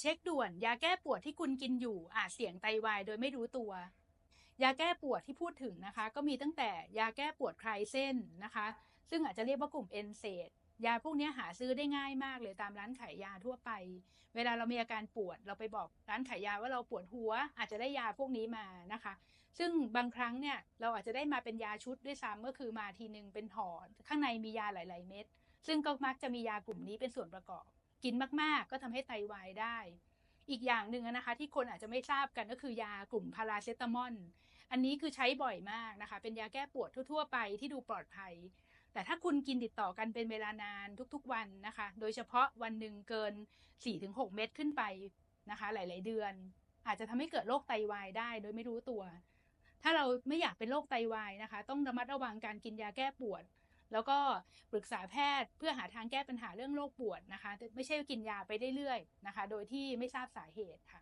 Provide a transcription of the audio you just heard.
เช็คด่วนยาแก้ปวดที่คุณกินอยู่อาจเสี่ยงไตวายโดยไม่รู้ตัว ยาแก้ปวดที่พูดถึงนะคะ ก็มีตั้งแต่ยาแก้ปวดคลายเส้นนะคะ ซึ่งอาจจะเรียกว่ากลุ่มเอนเซดยาพวกนี้หาซื้อได้ง่ายมากเลยตามร้านขายยาทั่วไป เวลาเรามีอาการปวด เราไปบอกร้านขายยาว่าเราปวดหัว อาจจะได้ยาพวกนี้มานะคะ ซึ่งบางครั้งเนี่ยเราอาจจะได้มาเป็นยาชุดด้วยซ้ำก็คือมาทีนึงเป็นห่อข้างในมียาหลาย ๆ เม็ดซึ่งก็มักจะมียากลุ่มนี้เป็นส่วนประกอบ กินมากๆ ก็ทำให้ไตวายได้ อีกอย่างหนึ่งนะคะ ที่คนอาจจะไม่ทราบกันก็คือยากลุ่มพาราเซตามอลอันนี้คือใช้บ่อยมากนะคะ เป็นยาแก้ปวดทั่ว ๆ ไปที่ดูปลอดภัย แต่ถ้าคุณกินติดต่อกันเป็นเวลานานทุกๆวันนะคะ โดยเฉพาะวันหนึ่งเกิน 4-6 เม็ดขึ้นไปนะคะ หลาย ๆ เดือน อาจจะทำให้เกิดโรคไตวายได้ โดยไม่รู้ตัว ถ้าเราไม่อยากเป็นโรคไตวายนะคะ ต้องระมัดระวังการกินยาแก้ปวด แล้วก็ปรึกษาแพทย์เพื่อหาทางแก้ปัญหาเรื่องโรคปวดนะคะ ไม่ใช่กินยาไปเรื่อยๆนะคะ โดยที่ไม่ทราบสาเหตุค่ะ